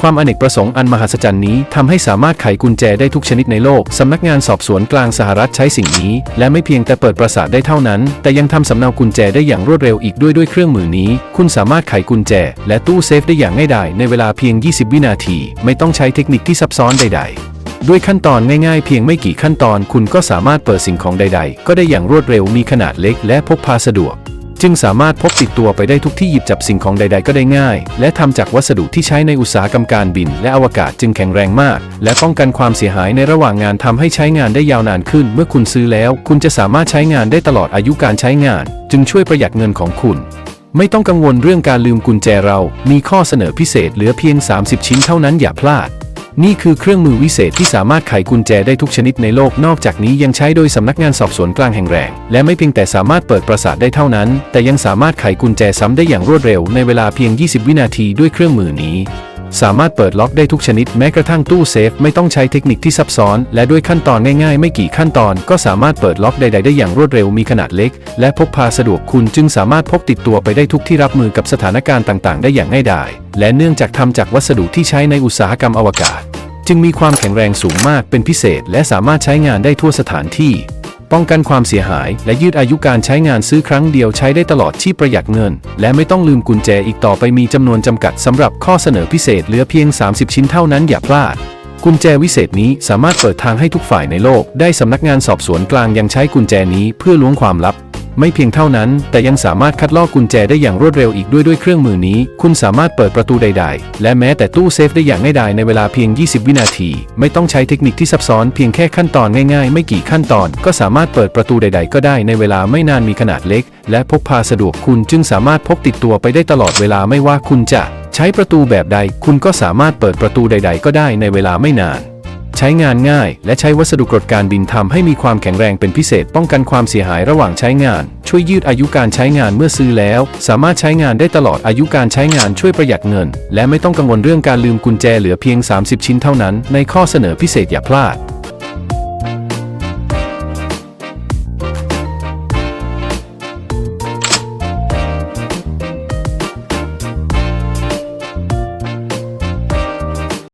ความอเนกประสงค์อันมหัศจรรย์นี้ทำให้สามารถไขกุญแจได้ทุกชนิดในโลกสำนักงานสอบสวนกลางสหรัฐใช้สิ่งนี้ และไม่เพียงแต่เปิดประสาทได้เท่านั้น แต่ยังทำสำเนากุญแจได้อย่างรวดเร็วอีกด้วยด้วยเครื่องมือนี้ คุณสามารถไขกุญแจ และตู้เซฟได้อย่างง่ายดายในเวลาเพียง 20 วินาที ไม่ต้องใช้เทคนิคที่ซับซ้อนใด ๆด้วยขั้นตอนง่ายๆเพียงไม่กี่ขั้นตอนคุณก็สามารถเปิดสิ่งของใดๆ ก็ได้อย่างรวดเร็วมีขนาดเล็กและพกพาสะดวก จึงสามารถพกติดตัวไปได้ทุกที่หยิบจับสิ่งของใด ๆ ก็ได้ง่าย และทำจากวัสดุที่ใช้ในอุตสาหกรรมการบิน และอวกาศจึงแข็งแรงมาก และป้องกันความเสียหายในระหว่างงานทำให้ใช้งานได้ยาวนานขึ้น เมื่อคุณซื้อแล้ว คุณจะสามารถใช้งานได้ตลอดอายุการใช้งาน จึงช่วยประหยัดเงินของคุณไม่ต้องกังวลเรื่องการลืมกุญแจเรา มีข้อเสนอพิเศษเหลือเพียง 30 ชิ้นเท่านั้นอย่าพลาด นี่คือเครื่องมือวิเศษที่สามารถไขกุญแจได้ทุกชนิดในโลกนอกจากนี้ยังใช้โดยสำนักงานสอบสวนกลางแห่งแรง และไม่เพียงแต่สามารถเปิดประสาทได้เท่านั้น แต่ยังสามารถไขกุญแจซ้ำได้อย่างรวดเร็วในเวลาเพียง 20 วินาทีด้วยเครื่องมือนี้ สามารถเปิดล็อกได้ทุกชนิดแม้กระทั่งตู้เซฟไม่ต้องใช้เทคนิคที่ซับซ้อน และด้วยขั้นตอนง่ายๆ ไม่กี่ขั้นตอนก็สามารถเปิดล็อกใดๆได้อย่างรวดเร็วมีขนาดเล็ก และพกพาสะดวกคุณจึงสามารถพกติดตัวไปได้ทุกที่รับมือกับสถานการณ์ต่างๆ ได้อย่างง่ายดายและเนื่องจากทำจากวัสดุที่ใช้ในอุตสาหกรรมอวกาศ จึงมีความแข็งแรงสูงมากเป็นพิเศษ และสามารถใช้งานได้ทั่วสถานที่ ป้องกันความเสียหาย และยืดอายุการใช้งานซื้อครั้งเดียวใช้ได้ตลอดที่ประหยัดเงิน และไม่ต้องลืมกุญแจอีกต่อไปมีจำนวนจำกัดสำหรับข้อเสนอพิเศษเหลือเพียง 30 ชิ้นเท่านั้นอย่าพลาดกุญแจวิเศษนี้สามารถเปิดทางให้ทุกฝ่ายในโลก ได้สำนักงานสอบสวนกลางยังใช้กุญแจนี้เพื่อล้วงความลับ ไม่เพียงเท่านั้น แต่ยังสามารถคัดลอกกุญแจได้อย่างรวดเร็วอีกด้วยด้วยเครื่องมือนี้ คุณสามารถเปิดประตูใด ๆ และแม้แต่ตู้เซฟได้อย่างง่ายดายในเวลาเพียง 20 วินาที ไม่ต้องใช้เทคนิคที่ซับซ้อนเพียงแค่ขั้นตอนง่ายๆ ไม่กี่ขั้นตอน ก็สามารถเปิดประตูใด ๆ ก็ได้ในเวลาไม่นานมีขนาดเล็ก และพกพาสะดวกคุณจึงสามารถพกติดตัวไปได้ตลอดเวลาไม่ว่าคุณจะ ใช้ประตูแบบใด คุณก็สามารถเปิดประตูใด ๆ ก็ได้ในเวลาไม่นาน ใช้งานง่าย และใช้วัสดุกรดการบินทำให้มีความแข็งแรงเป็นพิเศษ ป้องกันความเสียหายระหว่างใช้งาน ช่วยยืดอายุการใช้งานเมื่อซื้อแล้ว สามารถใช้งานได้ตลอดอายุการใช้งานช่วยประหยัดเงิน และไม่ต้องกังวลเรื่องการลืมกุญแจเหลือเพียง 30 ชิ้นเท่านั้น ในข้อเสนอพิเศษอย่าพลาด